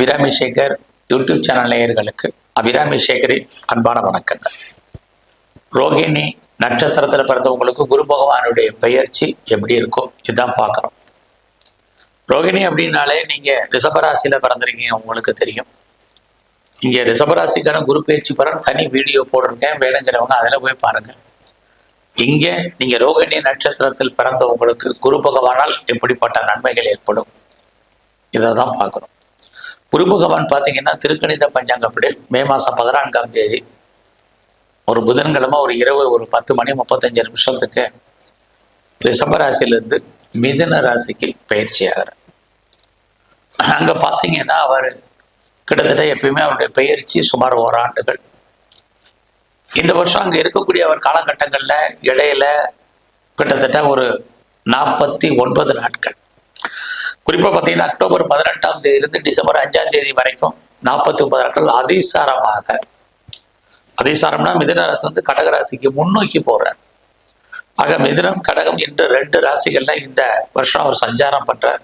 Abirami Sekar YouTube channel நேயர்களுக்கு அபிராமி சேகரின் அன்பான வணக்கங்கள். ரோகிணி நட்சத்திரத்தில் பிறந்தவங்களுக்கு குரு பகவானுடைய பெயர்ச்சி எப்படி இருக்கும்? இதுதான் பார்க்குறோம். ரோகிணி அப்படின்னாலே நீங்கள் ரிஷபராசியில் பிறந்திருக்கீங்க உங்களுக்கு தெரியும். இங்கே ரிஷபராசிக்கான குரு பயிற்சி பலன் தனி வீடியோ போட்டிருக்கேன் வேணுங்கிறவங்க அதில் போய் பாருங்கள் இங்கே நீங்கள் ரோகிணி நட்சத்திரத்தில் பிறந்தவங்களுக்கு குரு பகவானால் எப்படிப்பட்ட நன்மைகள் ஏற்படும்? இதை தான் பார்க்குறோம். குரு பகவான் பார்த்தீங்கன்னா திருக்கணித பஞ்சாங்கப்படி மே மாதம் பதினான்காம் தேதி ஒரு புதன்கிழமை ஒரு இரவு ஒரு பத்து மணி முப்பத்தஞ்சு நிமிஷத்துக்கு ரிஷப ராசியிலிருந்து மிதுன ராசிக்கு பயிற்சி ஆகிறார். அங்கே பார்த்தீங்கன்னா அவர் கிட்டத்தட்ட எப்பயுமே அவருடைய பயிற்சி சுமார் ஓராண்டுகள். இந்த வருஷம் அங்கே இருக்கக்கூடிய அவர் காலகட்டங்களில் இடையில கிட்டத்தட்ட ஒரு நாற்பத்தி ஒன்பது நாட்கள். குறிப்பாக பார்த்தீங்கன்னா அக்டோபர் பதினெட்டாம் தேதியிலிருந்து டிசம்பர் அஞ்சாம் தேதி வரைக்கும் நாற்பத்தி ஒன்பது நாட்கள் அதிசாரமாக. அதிசாரம்னா மிதன ராசி வந்து கடகராசிக்கு முன்னோக்கி போறார். ஆக மிதனம் கடகம் என்று ரெண்டு ராசிகள்ல இந்த வருஷம் அவர் சஞ்சாரம் பண்றார்.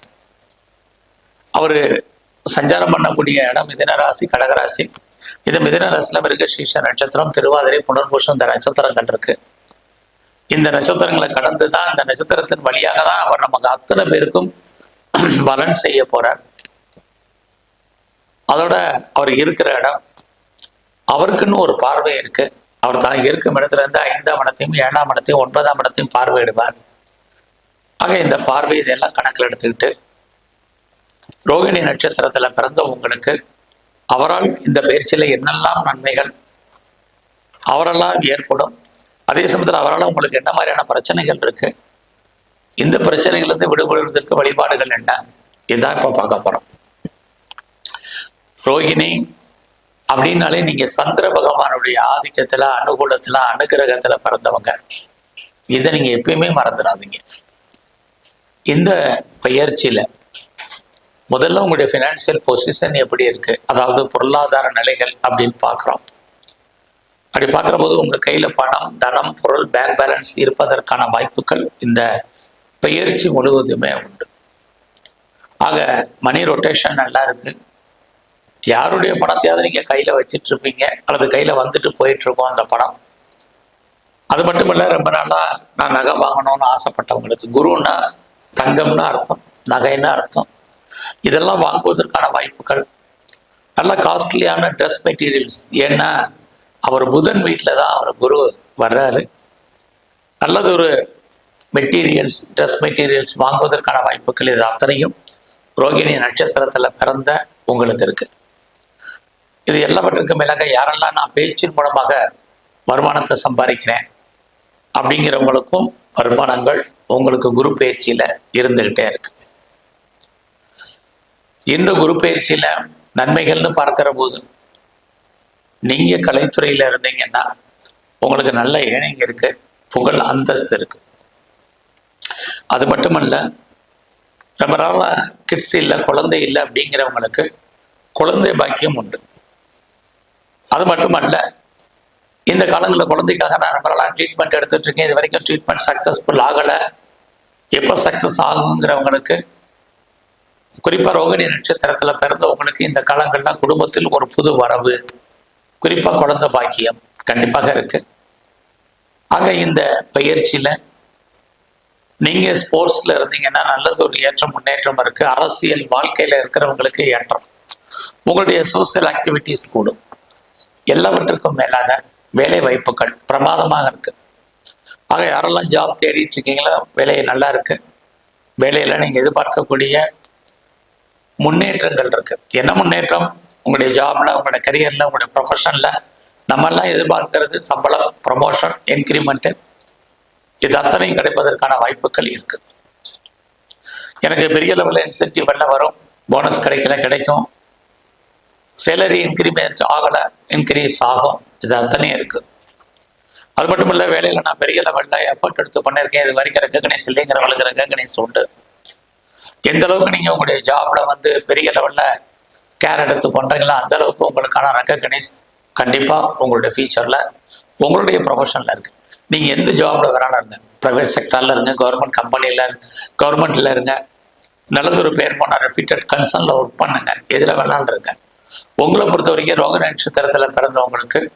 அவர் சஞ்சாரம் பண்ணக்கூடிய இடம் மிதன ராசி கடகராசி இது மிதன ராசியில் மிருகசீஷ நட்சத்திரம் திருவாதிரை புனர்பூஷம் இந்த நட்சத்திரங்கள் இருக்கு. இந்த நட்சத்திரங்களை கடந்து தான் இந்த நட்சத்திரத்தின் வழியாக தான் அவர் நமக்கு அத்தனை பேருக்கும் பலன் செய்ய போறார். அதோட அவர் இருக்கிற இடம் அவருக்குன்னு ஒரு பார்வை இருக்கு. அவர் தான் இருக்கும் இடத்துல இருந்து ஐந்தாம் இடத்தையும் ஏழாம் இடத்தையும் ஒன்பதாம் இடத்தையும் பார்வையிடுவார். ஆக இந்த பார்வை இதெல்லாம் கணக்கில் எடுத்துக்கிட்டு ரோகிணி நட்சத்திரத்துல பிறந்த உங்களுக்கு அவரால் இந்த பயிற்சியில என்னெல்லாம் நன்மைகள் அவரெல்லாம் ஏற்படும் அதே சமயத்தில் அவரால் உங்களுக்கு என்ன மாதிரியான பிரச்சனைகள் இருக்குது இந்த பிரச்சனைகளிலிருந்து விடுபடுவதற்கு வழிபாடுகள் என்ன? இதுதான் இப்போ பார்க்க போறோம். ரோகிணி அப்படின்னாலே நீங்க சந்திர பகவானுடைய ஆதிக்கத்துல அனுகூலத்துல அனுகிரகத்துல பிறந்தவங்க. இதை நீங்க எப்பயுமே மறந்துடாதீங்க. இந்த பயிற்சியில முதல்ல உங்களுடைய ஃபினான்சியல் பொசிஷன் எப்படி இருக்கு? அதாவது பொருளாதார நிலைகள் அப்படின்னு பார்க்குறோம். அப்படி பார்க்குற போது உங்க கையில பணம் தனம் பொருள் பேங்க் பேலன்ஸ் இருப்பதற்கான வாய்ப்புகள் இந்த பயிற்சி முழுவதுமே உண்டு. ஆக மணி ரொட்டேஷன் நல்லா இருக்கு. யாருடைய பணத்தையாவது நீங்க கையில வச்சிட்டு இருப்பீங்க அல்லது கையில வந்துட்டு போயிட்டு இருக்கோம் அந்த படம் அது மட்டும் இல்ல ரொம்ப நாளா நான் நகை வாங்கணும்னு ஆசைப்பட்டவங்களுக்கு குருன்னா தங்கம்னு அர்த்தம் நகைன்னு அர்த்தம். இதெல்லாம் வாங்குவதற்கான வாய்ப்புகள். நல்ல காஸ்ட்லியான ட்ரெஸ் மெட்டீரியல்ஸ் ஏன்னா அவர் புதன் வீட்டில் தான் அவர் குரு வர்றாரு. நல்லது ஒரு மெட்டீரியல்ஸ் ட்ரெஸ் மெட்டீரியல்ஸ் வாங்குவதற்கான வாய்ப்புகள் இது அத்தனையும் ரோகிணி நட்சத்திரத்தில் பிறந்த உங்களுக்கு இருக்கு. இது எல்லாவற்றுக்கும் மேலாக யாரெல்லாம் நான் பேச்சின் மூலமாக வருமானத்தை சம்பாதிக்கிறேன் அப்படிங்கிறவங்களுக்கும் வருமானங்கள் உங்களுக்கு குரு பயிற்சியில் இருந்துக்கிட்டே இருக்கு. இந்த குரு பயிற்சியில் நன்மைகள்னு பார்க்கிற போது நீங்கள் கலைத்துறையில் இருந்தீங்கன்னா உங்களுக்கு நல்ல ஏனைங்க இருக்கு புகழ் அந்தஸ்து இருக்குது அது மட்டுமல்ல ரொம்ப நாளாக கிட்ஸ் இல்லை குழந்தை இல்லை அப்படிங்கிறவங்களுக்கு குழந்தை பாக்கியம் உண்டு. அது மட்டுமல்ல இந்த காலங்களில் குழந்தைக்காக நான் ரொம்ப நாளாக ட்ரீட்மெண்ட் எடுத்துகிட்டு இருக்கேன். இது வரைக்கும் ட்ரீட்மெண்ட் சக்ஸஸ்ஃபுல் ஆகலை. எப்போ சக்ஸஸ் ஆகுங்கிறவங்களுக்கு குறிப்பாக ரோகிணி நட்சத்திரத்தில் பிறந்தவங்களுக்கு இந்த காலங்கள்லாம் குடும்பத்தில் ஒரு புது வரவு குறிப்பாக குழந்தை பாக்கியம் கண்டிப்பாக இருக்கு. ஆக இந்த பயிற்சியில் நீங்கள் ஸ்போர்ட்ஸில் இருந்தீங்கன்னா நல்லது ஒரு ஏற்றம் முன்னேற்றம் இருக்கு. அரசியல் வாழ்க்கையில் இருக்கிறவங்களுக்கு ஏற்றம். உங்களுடைய சோசியல் ஆக்டிவிட்டீஸ் கூடும். எல்லாவற்றுக்கும் மேலாக வேலை வாய்ப்புகள் பிரமாதமாக இருக்கு. ஆக யாரெல்லாம் ஜாப் தேடிட்டு இருக்கீங்களோ வேலையை நல்லா இருக்கு. வேலையில் நீங்கள் எதிர்பார்க்கக்கூடிய முன்னேற்றங்கள் இருக்கு. என்ன முன்னேற்றம்? உங்களுடைய ஜாப்ல உங்களுடைய கரியர்ல உங்களுடைய ப்ரொஃபஷன்ல நம்மெல்லாம் எதிர்பார்க்கறது சம்பளம் ப்ரொமோஷன் இன்க்ரிமெண்ட்டு இது அத்தனையும் கிடைப்பதற்கான வாய்ப்புகள் இருக்கு. எனக்கு பெரிய லெவலில் இன்சென்டிவ் எல்லாம் வரும். போனஸ் கிடைக்கல கிடைக்கும். சேலரி இன்க்ரிமெண்ட் ஆகலை இன்க்ரீஸ் ஆகும். இது அத்தனையும் இருக்கு. அது மட்டும் இல்லை வேலையில் நான் பெரிய லெவலில் எஃபர்ட் எடுத்து பண்ணியிருக்கேன் இது வரைக்கும் ரெக்ககனைஸ் இல்லைங்கிறவங்களுக்கு ரெக்ககனைஸ் உண்டு. எந்த அளவுக்கு நீங்கள் உங்களுடைய ஜாபில் வந்து பெரிய லெவலில் கேர் எடுத்து பண்ணுறீங்களோ அந்த அளவுக்கு உங்களுக்கான ரெக்ககனைஸ் கண்டிப்பாக உங்களுடைய ஃபியூச்சரில் உங்களுடைய ப்ரொஃபஷனில் இருக்குது நீங்கள் எந்த ஜாப்ல வேணாலும் இருங்க. ப்ரைவேட் செக்டரில் இருங்க கவர்மெண்ட் கம்பெனியில் கவர்மெண்ட்டில் இருங்க நல்லதொரு பேர் போன ரெப்யூட்டட் கன்சர்னில் ஒர்க் பண்ணுங்க. எதில் வேணாலும் இருங்க. உங்களை பொறுத்த வரைக்கும் ரோக நட்சத்திரத்தில் பிறந்தவங்களுக்கு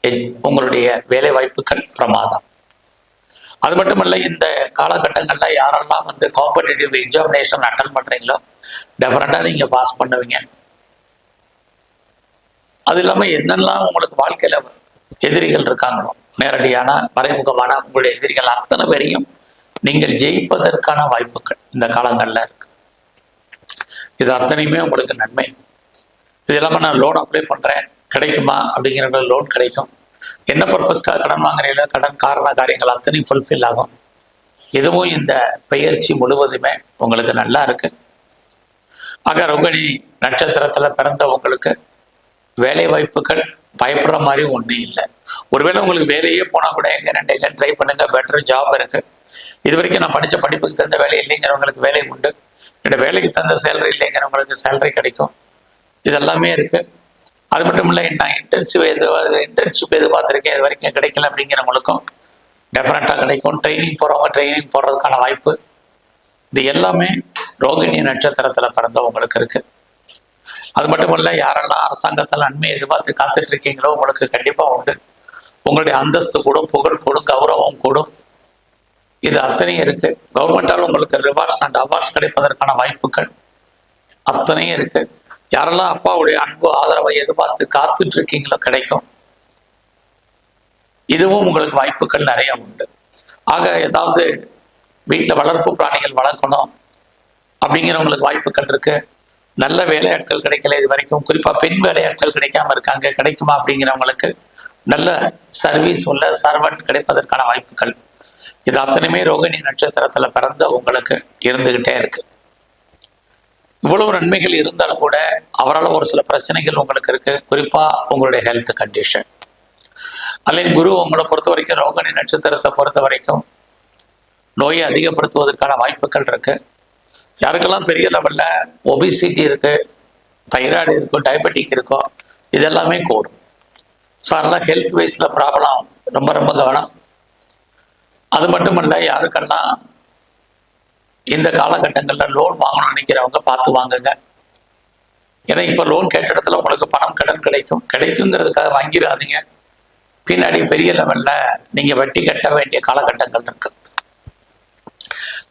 எ- உங்களுடைய வேலை வாய்ப்புகள் பிரமாதம். அது மட்டுமல்ல இந்த காலகட்டங்களில் யாரெல்லாம் வந்து காம்படிட்டிவ் எக்ஸாமினேஷன் அட்டன் பண்ணுறீங்களோ டெஃபரெண்டாக நீங்கள் பாஸ் பண்ணுவீங்க. அது இல்லாமல் என்னெல்லாம் உங்களுக்கு வாழ்க்கையில் எதிரிகள் இருக்காங்களோ நேரடியான மறைமுகமான உங்களுடைய எதிரிகள் அத்தனை பேரையும் நீங்கள் ஜெயிப்பதற்கான வாய்ப்புகள் இந்த காலங்களில் இருக்கு. இது அத்தனையுமே உங்களுக்கு நன்மை. இது இல்லாமல் நான் லோன் அப்ளை பண்ணுறேன் கிடைக்குமா அப்படிங்கிற லோன் கிடைக்கும். என்ன பர்பஸ்க்காக கடன் வாங்குறீங்களோ கடன் காரண காரியங்கள் அத்தனையும் ஃபுல்ஃபில் ஆகும். இதுவும் இந்த பயிற்சி முழுவதுமே உங்களுக்கு நல்லா இருக்கு. ஆக ரோகிணி நட்சத்திரத்தில் பிறந்த உங்களுக்கு வேலை வாய்ப்புகள் பயப்படுற மாதிரி ஒன்றும் இல்லை. ஒருவேளை உங்களுக்கு வேலையே போனால் கூட எங்க ரெண்டு எங்க ட்ரை பண்ணுங்க பெட்டர் ஜாப் இருக்கு. இது வரைக்கும் நான் படித்த படிப்புக்கு தகுந்த வேலை இல்லைங்கிறவங்களுக்கு வேலை உண்டு. என்னோட வேலைக்கு தகுந்த சேலரி இல்லைங்கிறவங்களுக்கு சேலரி கிடைக்கும். இதெல்லாமே இருக்கு. அது மட்டும் இல்லை நான் இன்டர்ன்ஷிப் எது இன்டர்ன்ஷிப் எதிர்பார்த்துருக்கேன். இது வரைக்கும் கிடைக்கல அப்படிங்கிறவங்களுக்கும் டெஃபினட்டாக கிடைக்கும். ட்ரைனிங் போகிறவங்க ட்ரைனிங் போகிறதுக்கான வாய்ப்பு. இது எல்லாமே ரோகிணி நட்சத்திரத்தில் பிறந்தவங்களுக்கு இருக்கு. அது மட்டும் இல்லை யாரெல்லாம் அரசாங்கத்தில் நன்மை எதிர்பார்த்து காத்துட்டு இருக்கீங்களோ உங்களுக்கு கண்டிப்பாக உண்டு. உங்களுடைய அந்தஸ்து கூடும் புகழ் கூடும் கௌரவம் கூடும் இது அத்தனையும் இருக்கு. கவர்மெண்டால் உங்களுக்கு ரிவார்ட்ஸ் அண்ட் அவார்ட்ஸ் கிடைப்பதற்கான வாய்ப்புகள் அத்தனையும் இருக்கு. யாரெல்லாம் அப்பாவுடைய அன்பு ஆதரவை எதிர்பார்த்து காத்துட்டு இருக்கீங்களோ கிடைக்கும். இதுவும் உங்களுக்கு வாய்ப்புகள் நிறைய உண்டு. ஆக ஏதாவது வீட்டில் வளர்ப்பு பிராணிகள் வளர்க்கணும் அப்படிங்கிறவங்களுக்கு வாய்ப்புகள் இருக்கு. நல்ல வேலையாட்கள் கிடைக்கல இது வரைக்கும். குறிப்பாக பெண் வேலையாட்கள் கிடைக்காம இருக்காங்க. கிடைக்குமா அப்படிங்கிறவங்களுக்கு நல்ல சர்வீஸ் உள்ள சர்வன்ட் கிடைப்பதற்கான வாய்ப்புகள். இது அத்தனையுமே ரோகிணி நட்சத்திரத்தில் பிறந்த உங்களுக்கு இருந்துகிட்டே இருக்கு. இவ்வளவு நன்மைகள் இருந்தாலும் கூட அவரால் ஒரு சில பிரச்சனைகள் உங்களுக்கு இருக்கு. குறிப்பா உங்களுடைய ஹெல்த் கண்டிஷன் அல்லது குரு உங்களை பொறுத்த வரைக்கும் ரோகிணி நட்சத்திரத்தை பொறுத்த வரைக்கும் நோயை அதிகப்படுத்துவதற்கான வாய்ப்புகள் இருக்கு. யாருக்கெல்லாம் பெரிய லெவலில் ஒபிசிட்டி இருக்கு தைராய்டு இருக்கும் டயபெட்டிக் இருக்கும் இதெல்லாமே கூடும். ஸோ அதனால் ஹெல்த் வைஸில் ப்ராப்ளம் ரொம்ப ரொம்ப கவனம். அது மட்டும் இல்லை யாருக்கெல்லாம் இந்த காலகட்டங்களில் லோன் வாங்கணும்னு நினைக்கிறவங்க பார்த்து வாங்குங்க. ஏன்னா இப்போ லோன் கேட்ட இடத்துல உங்களுக்கு பணம் கடன் கிடைக்கும். கிடைக்குங்கிறதுக்காக வாங்கிடாதீங்க பின்னாடி பெரிய லெவலில் நீங்கள் வட்டி கட்ட வேண்டிய காலகட்டங்கள் இருக்கு.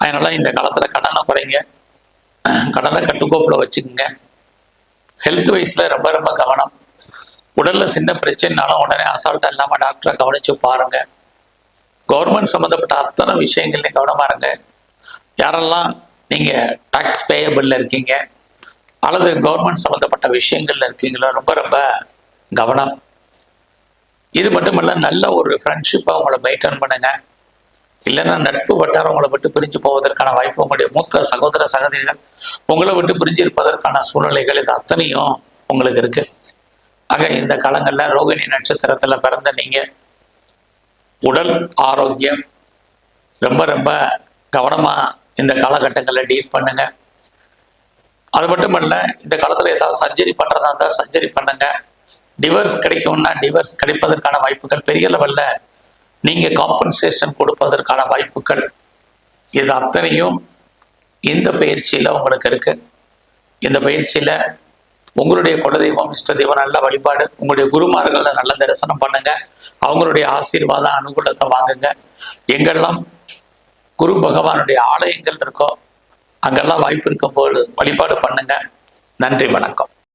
அதனால இந்த காலத்தில் கடனை குறைங்க. கடனை கட்டுக்கோப்பில் வச்சுக்கோங்க. ஹெல்த் வைஸில் ரொம்ப ரொம்ப கவனம். உடலில் சின்ன பிரச்சனைனாலும் உடனே அசால்ட்டாக இல்லாமல் டாக்டரை கவனித்து பாருங்கள் கவர்மெண்ட் சம்மந்தப்பட்ட அத்தனை விஷயங்கள்லையும் கவனமாக இருங்க. யாரெல்லாம் நீங்கள் டாக்ஸ் பேயபிளில் இருக்கீங்க அல்லது கவர்மெண்ட் சம்மந்தப்பட்ட விஷயங்கள்ல இருக்கீங்களோ ரொம்ப ரொம்ப கவனம். இது மட்டுமல்ல நல்ல ஒரு ஃப்ரெண்ட்ஷிப்பை உங்களை மெயின்டைன் பண்ணுங்க. இல்லைன்னா நட்பு வட்டாரம் உங்களை விட்டு பிரிஞ்சு போவதற்கான வாய்ப்பு உங்களுடைய மூத்த சகோதர சகோதரிகள் உங்களை விட்டு பிரிஞ்சு இருப்பதற்கான சூழ்நிலைகள் இது அத்தனையும் உங்களுக்கு இருக்குது ஆக இந்த காலங்களில் ரோகிணி நட்சத்திரத்தில் பிறந்த நீங்கள் உடல் ஆரோக்கியம் ரொம்ப ரொம்ப கவனமாக இந்த காலகட்டங்களில் டீல் பண்ணுங்க. அது மட்டும் இல்லை இந்த காலத்தில் ஏதாவது சர்ஜரி பண்ணுறதா இருந்தால் சர்ஜரி பண்ணுங்க. டிவர்ஸ் கிடைக்கும்னா டிவர்ஸ் கிடைப்பதற்கான வாய்ப்புகள் பெரிய லெவலில் நீங்கள் காம்பன்சேஷன் கொடுப்பதற்கான வாய்ப்புகள் இது அத்தனையும் இந்த பயிற்சியில் உங்களுக்கு இருக்குது இந்த பயிற்சியில் உங்களுடைய குலதெய்வம் இஷ்ட தெய்வம் நல்ல வழிபாடு உங்களுடைய குருமார்களை நல்ல தரிசனம் பண்ணுங்க. அவங்களுடைய ஆசீர்வாதம் அனுகூலத்தை வாங்குங்க. எங்கெல்லாம் குரு பகவானுடைய ஆலயங்கள் இருக்கோ அங்கெல்லாம் வாய்ப்பு இருக்கும்போது வழிபாடு பண்ணுங்க. நன்றி வணக்கம்.